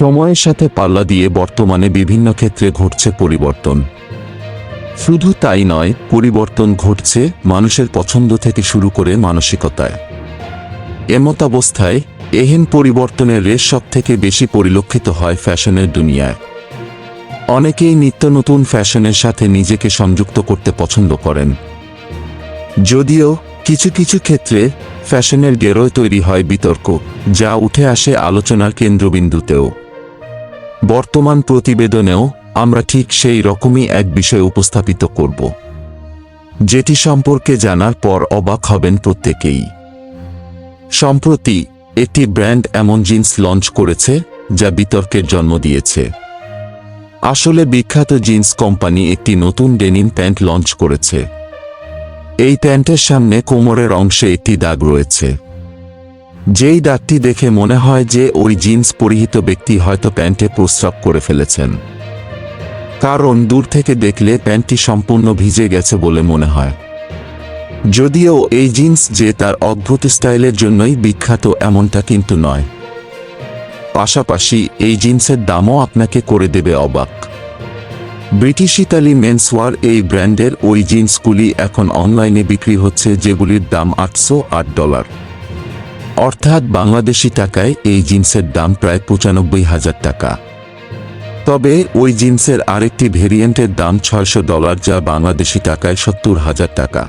সময়ের সাথে পাল্লা দিয়ে বর্তমানে বিভিন্ন ক্ষেত্রে ঘটছে পরিবর্তন। শুধু তাই নয়, পরিবর্তন ঘটছে মানুষের পছন্দ থেকে শুরু করে মানসিকতায়। এমতাবস্থায় এহেন পরিবর্তনের রেশ সব থেকে বেশি পরিলক্ষিত হয় ফ্যাশনের দুনিয়ায়। অনেকেই নিত্য নতুন ফ্যাশনের সাথে নিজেকে সংযুক্ত করতে পছন্দ করেন। যদিও, কিছু কিছু ক্ষেত্রে ফ্যাশনের গেরোয় তৈরি হয় বিতর্ক, যা উঠে আসে আলোচনার কেন্দ্রবিন্দুতেও। বর্তমান প্রতিবেদনেও আমরা ঠিক সেই রকমই এক বিষয় উপস্থাপিত করব। যেটি সম্পর্কে জানার পর অবাক হবেন প্রত্যেকেই। সম্প্রতি একটি ব্র্যান্ড এমন জিন্স লঞ্চ করেছে, যা বিতর্কের জন্ম দিয়েছে। আসলে বিখ্যাত জিন্স কোম্পানি একটি নতুন ডেনিম প্যান্ট লঞ্চ করেছে। এই প্যান্টের সামনে কোমরের অংশে একটি দাগ রয়েছে। যেই দাগটি দেখে মনে হয় যে ওই জিন্স পরিহিত ব্যক্তি হয়তো প্যান্টে প্রস্রাব করে ফেলেছেন। কারণ দূর থেকে দেখলে প্যান্টটি সম্পূর্ণ ভিজে গেছে বলে মনে হয়। যদিও এই জিন্স যে তার অদ্ভুত স্টাইলের জন্যই বিখ্যাত এমনটা কিন্তু নয়। পাশাপাশি এই জিন্সের দামও আপনাকে করে দেবে অবাক। ব্রিটিশ ইতালি মেন্সওয়ার এই ব্র্যান্ডের ওই জিন্সগুলি এখন অনলাইনে বিক্রি হচ্ছে যেগুলির দাম আটশো আট ডলার। অর্থাৎ বাংলাদেশি টাকায় এই জিন্সের দাম প্রায় পঁচানব্বই হাজার টাকা। তবে ওই জিন্সের আরেকটি ভেরিয়েন্টের দাম ছয়শো ডলার যা বাংলাদেশি টাকায় সত্তর হাজার টাকা।